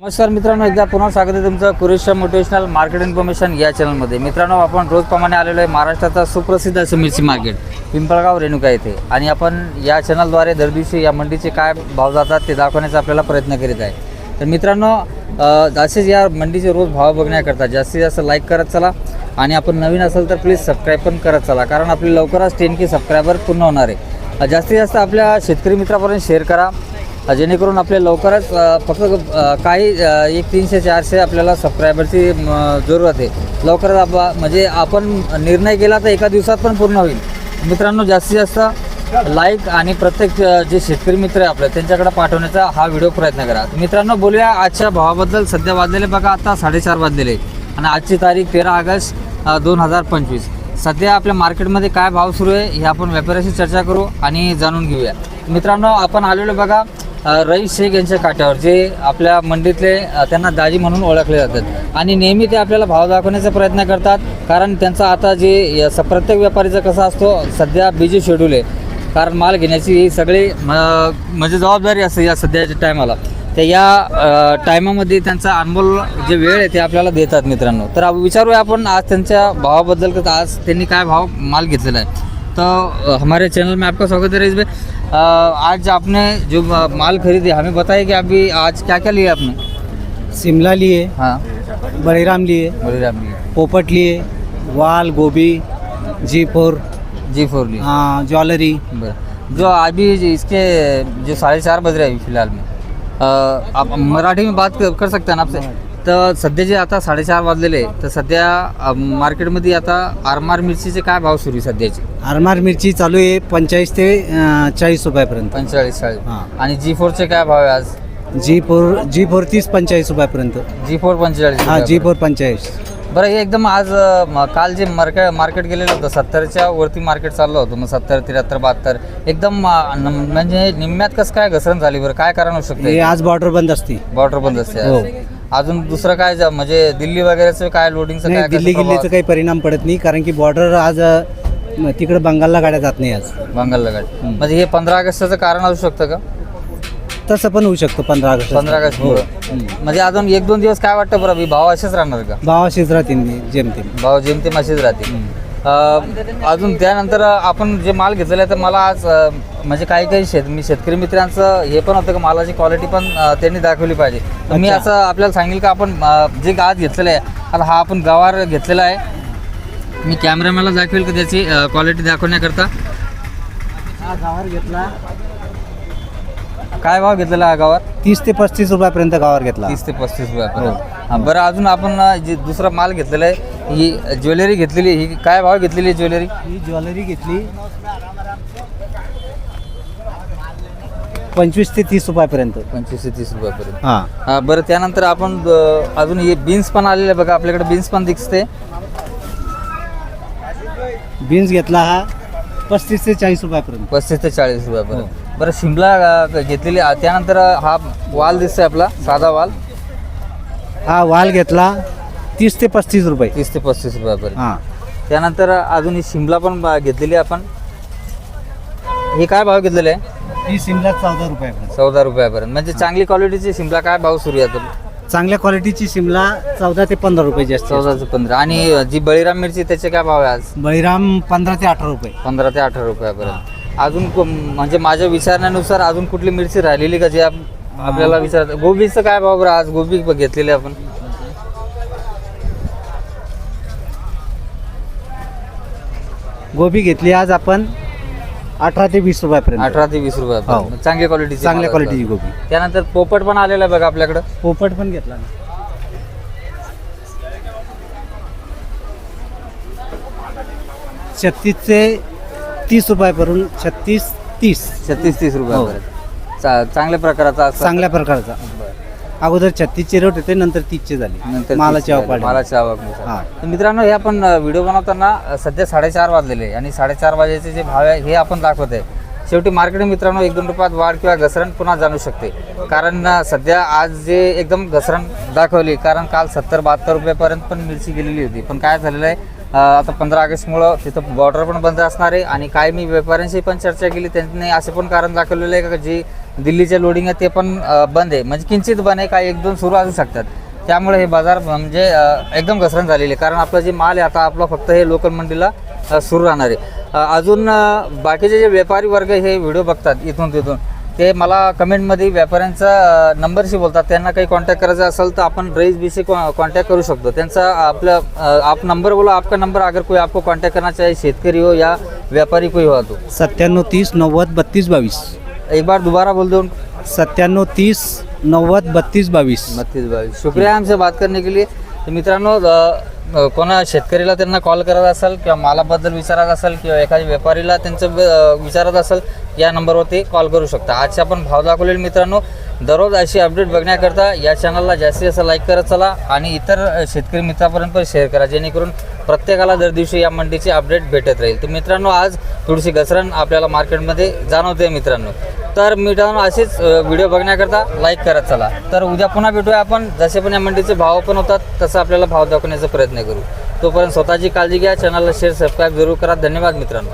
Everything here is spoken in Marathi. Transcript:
नमस्कार मित्रांनो एकदा पुन्हा स्वागत आहे तुमचं कुरेशा मोटिवेशनल मार्केट इन्फॉर्मेशन या चॅनलमध्ये मित्रांनो आपण रोजप्रमाणे आलेलो आहे महाराष्ट्राचा सुप्रसिद्ध असं मिरची मार्केट पिंपळगाव रेणुका येथे आणि आपण या चॅनलद्वारे दर दिवशी या मंडीचे काय भाव जातात ते दाखवण्याचा आपल्याला प्रयत्न करीत आहे. तर मित्रांनो असेच या मंडीचे रोज भाव बघण्याकरता जास्तीत जास्त लाईक करत चला. आणि आपण नवीन असेल तर प्लीज सबस्क्राईब पण करत चला कारण आपले लवकरच टेन के सबस्क्रायबर पूर्ण होणार आहे. जास्तीत जास्त आपल्या शेतकरी मित्रापर्यंत शेअर करा. जेणेकरून आपले लवकरच फक्त काही एक तीनशे चारशे आपल्याला सबस्क्रायबरची जरूरत आहे. लवकरच आप म्हणजे आपण निर्णय केला तर एका दिवसात पण पूर्ण होईल. मित्रांनो जास्तीत जास्त लाईक आणि प्रत्येक जे शेतकरी मित्र आहे आपले त्यांच्याकडे पाठवण्याचा हा व्हिडिओ प्रयत्न करा. मित्रांनो बोलूया आजच्या भावाबद्दल. सध्या वाजलेले बघा आता साडेचार वाजलेले आणि आजची तारीख तेरा ऑगस्ट दोन हजार पंचवीस. सध्या आपल्या मार्केटमध्ये काय भाव सुरू आहे हे आपण व्यापाऱ्याशी चर्चा करू आणि जाणून घेऊया. मित्रांनो आपण आलेलो बघा रईस शेख यांच्या काट्यावर जे आपल्या मंडीतले त्यांना दाजी म्हणून ओळखले जातात. आणि नेहमी ते आपल्याला भाव दाखवण्याचा प्रयत्न करतात कारण त्यांचा आता जे स- प्रत्येक व्यापारीचा कसा असतो सध्या बिझी शेड्यूल आहे. कारण माल घेण्याची ही सगळी म, म्हणजे जबाबदारी असते या सध्याच्या टायमाला तर या टायमामध्ये त्यांचा अनमोल जे वेळ आहे ते आपल्याला देतात मित्रांनो. तर विचारूया आपण आज त्यांच्या भावाबद्दल आज त्यांनी काय भाव माल घेतलेला आहे. तो हमारे चैनल में आपका स्वागत है रईस भाई। आज आपने जो माल खरीदे हमें बताइए कि अभी आज क्या क्या लिया आपने? शिमला लिए हाँ। बड़ेराम लिए बलराम लिए। पोपट लिए वाल गोभी जी फोर जी फोर लिए। हाँ ज्वेलरी। जो अभी इसके जो साढ़े चार बज रहे हैं अभी फ़िलहाल में। अ, आप मराठी में बात कर कर सकते हैं ना आपसे? तर सध्या जे आता साडेचार वाजलेले आहे, तर सध्या मार्केटमध्ये आता आरमार मिरचीचे काय भाव सुरू आहे सध्याचे? आरमार मिरची चालू आहे पंचेचाळीस ते अं, चाळीस रुपयापर्यंत. पंचेचाळीस चाळीस. हां. आणि जी फोरचे काय भाव आहे आज? जी फोर जी फोर तीस पंचेचाळीस रुपयापर्यंत. जी फोर पंचेचाळीस हा जी. फोर पंचेचाळीस. बरं हे एकदम आज अ, म- काल जे मार्केट मार्केट गेलेलं होतं सत्तरच्या वरती मार्केट चाललं होतं मग सत्तर त्र्याहत्तर बहात्तर एकदम अ, न- म्हणजे निम्म्यात कसं काय घसरण झाली बरं? काय कारण होऊ हे शकतं आज बॉर्डर बंद असते. बॉर्डर बंद असते आज. अजून दुसरं काय जा- म्हणजे दिल्ली वगैरेचं काय लोडिंगचं नाही काय दिल्ली गिल्लीचा काही परिणाम पडत नाही कारण की बॉर्डर आज अं, तिकडे बंगालला गाड्या जात नाही आज? बंगालला गाडी हम्म. म्हणजे हे पंधरा ऑगस्टचं कारण असू शकतं का? तसं पण होऊ शकतं पंधरा ऑगस्ट पंधरा ऑगस्ट हो. म्हणजे अजून एक दोन दिवस काय वाटतं बरं? भाव असेच राहणार का? भाव अशीच राहतील जेमतेम. भाव जेमतेम असेच राहतील. अजून त्यानंतर आपण जे माल घेतलेला आहे तर मला आज म्हणजे काही काही शेत मी शेतकरी मित्रांचं हे पण होतं की मालाची क्वालिटी पण त्यांनी दाखवली पाहिजे. तर मी. असं आपल्याला सांगेल का आपण जे आज घेतलेलं आहे आता हा आपण गवार घेतलेला आहे. मी कॅमेरामॅनला दाखवेल का त्याची क्वालिटी दाखवण्याकरता. हा गावावर घेतला. काय भाव घेतलेला हा गवार? तीस ते पस्तीस रुपयापर्यंत गावावर घेतला. तीस ते पस्तीस रुपयापर्यंत. हां बरं अजून आपण अं, जे दुसरा माल घेतलेला आहे ही ज्वेलरी घेतलेली आहे. ही काय भाव घेतलेली आहे ज्वेलरी? ही ज्वेलरी घेतली. पंचवीस ते तीस रुपयापर्यंत. पंचवीस ते तीस रुपयापर्यंत. हां. हा, बरं त्यानंतर आपण अ, अजून हे बीन्स पण आलेले आहे बघा आपल्याकडे बीन्स पण दिसते. बीन्स घेतला हा पस्तीस ते चाळीस रुपयापर्यंत. पस्तीस ते चाळीस रुपयापर्यंत. बरं शिमला अ, घेतलेली आ, त्यानंतर हा वाल दिसतोय आपला साधा वाल. हा वाल घेतला. तीस ते पस्तीस रुपये. तीस ते पस्तीस रुपयापर्यंत हां. त्यानंतर अजून ही शिमला पण अ, घेतलेली आपण. हे काय भाव घेतलेले? आहे ही सिमला चौदा रुपयापर्यंत. चौदा रुपयापर्यंत. म्हणजे चांगली क्वालिटीची शिमला काय भाव सुरू आहे आता? चांगल्या क्वालिटीची शिमला चौदा ते पंधरा रुपये जास्त चौदा ते पंधरा. आणि जी बळीराम मिरची त्याचे काय भाव आहे आज? बळीराम पंधरा ते अठरा रुपये. पंधरा ते अठरा रुपयापर्यंत. अजून को- म्हणजे माझ्या विचारण्यानुसार अजून कुठली मिरची राहिलेली का जे आप- आपल्याला विचारत गोबीचं काय भाव बरं आज? गोबी घेतलेली आपण. गोबी घेतली आज आपण अठरा ते वीस रुपयापर्यंत. अठरा ते वीस रुपयापर्यंत. हो. चांगल्या क्वालिटीची चांगल्या क्वालिटीची गोबी. त्यानंतर पोपट पण आलेला आहे बघा आपल्याकडं. पोपट पण घेतला ना. छत्तीस ते तीस रुपयापर्यंत छत्तीस तीस. छत्तीस तीस रुपयापर्यंत. चा- चांगल्या प्रकाराचा असं- चांगल्या प्रकारचा. अगोदर छत्तीसचे रेट होते नंतर तीसचे झाले नंतर मालाची तीस आवक रुपये. वाढली. मालाची आवकनुसार. हा. तर मित्रांनो हे आपण व्हिडिओ बनवताना सध्या साडेचार वाजलेले आहे आणि साडेचार वाजायचे जे भाव आहे हे आपण दाखवत आहे शेवटी मार्केट मित्रांनो एक दोन रुपयात वाढ किंवा घसरण पुन्हा जाणू शकते कारण अ, सध्या आज जे एकदम घसरण दाखवली कारण काल सत्तर बहात्तर रुपयापर्यंत पण मिरची गेलेली होती पण काय झालेलं आहे आता पंधरा ऑगस्टमुळं तिथं बॉर्डर पण बंद असणार आहे आणि काय मी व्यापाऱ्यांशी पण चर्चा केली त्यांनी असे पण कारण दाखवलेलं आहे का जी दिल्लीचे लोडिंग आहे ते पण बंद आहे. म्हणजे किंचित बंद आहे काही एक दोन सुरू असू शकतात. त्यामुळे हे बाजार म्हणजे एकदम घसरण झालेली आहे. कारण आपला जे माल आहे आता आपला फक्त हे लोकल मंडीला सुरू राहणार आहे. अजून बाकीचे जे व्यापारी वर्ग हे व्हिडिओ बघतात इथून तिथून. ते मला कमेंटमध्ये व्यापाऱ्यांचा नंबरशी बोलतात. त्यांना काही कॉन्टॅक्ट करायचा असेल तर आपण रईस बी से कॉन्टॅक्ट करू शकतो. त्यांचा आपला आप नंबर बोलो आपका नंबर अगर कोई आपको कॉन्टॅक्ट करना चाहिए शेतकरी हो या व्यापारी कोई हो तो. सत्त्याण्णव तीस नव्वद बत्तीस बावीस. एक बार दोबारा बोल दो सत्त्याण्णव तीस नव्वद बत्तीस बावीस. बत्तीस बावीस. शुक्रिया हमसे बात करने के लिए. तर मित्रांनो कोणा शेतकरीला त्यांना कॉल करत असाल किंवा मालाबद्दल विचारत असाल किंवा एखाद्या व्यापारीला त्यांचं विचारत असाल या नंबरवरती कॉल करू शकता. आजचे आपण भाव दाखवलेले मित्रांनो दररोज अशी अपडेट बघण्याकरता या चॅनलला जास्तीत जास्त लाईक करत चला आणि इतर शेतकरी मित्रापर्यंत पण शेअर करा जेणेकरून प्रत्येकाला दर दिवशी या मंडीची अपडेट भेटत राहील. तर मित्रांनो आज थोडीशी घसरण आपल्याला मार्केटमध्ये जाणवते मित्रांनो. तर मित्रांनो असेच व्हिडिओ बघण्याकरता लाईक करत चला. तर उद्या पुन्हा भेटूया आपण. जसे पण या मंडीचे भाव पण होतात तसं आपल्याला भाव दाखवण्याचा प्रयत्न करू. तोपर्यंत स्वतःची काळजी घ्या. चॅनलला शेअर सबस्क्राईब जरूर करा. धन्यवाद मित्रांनो.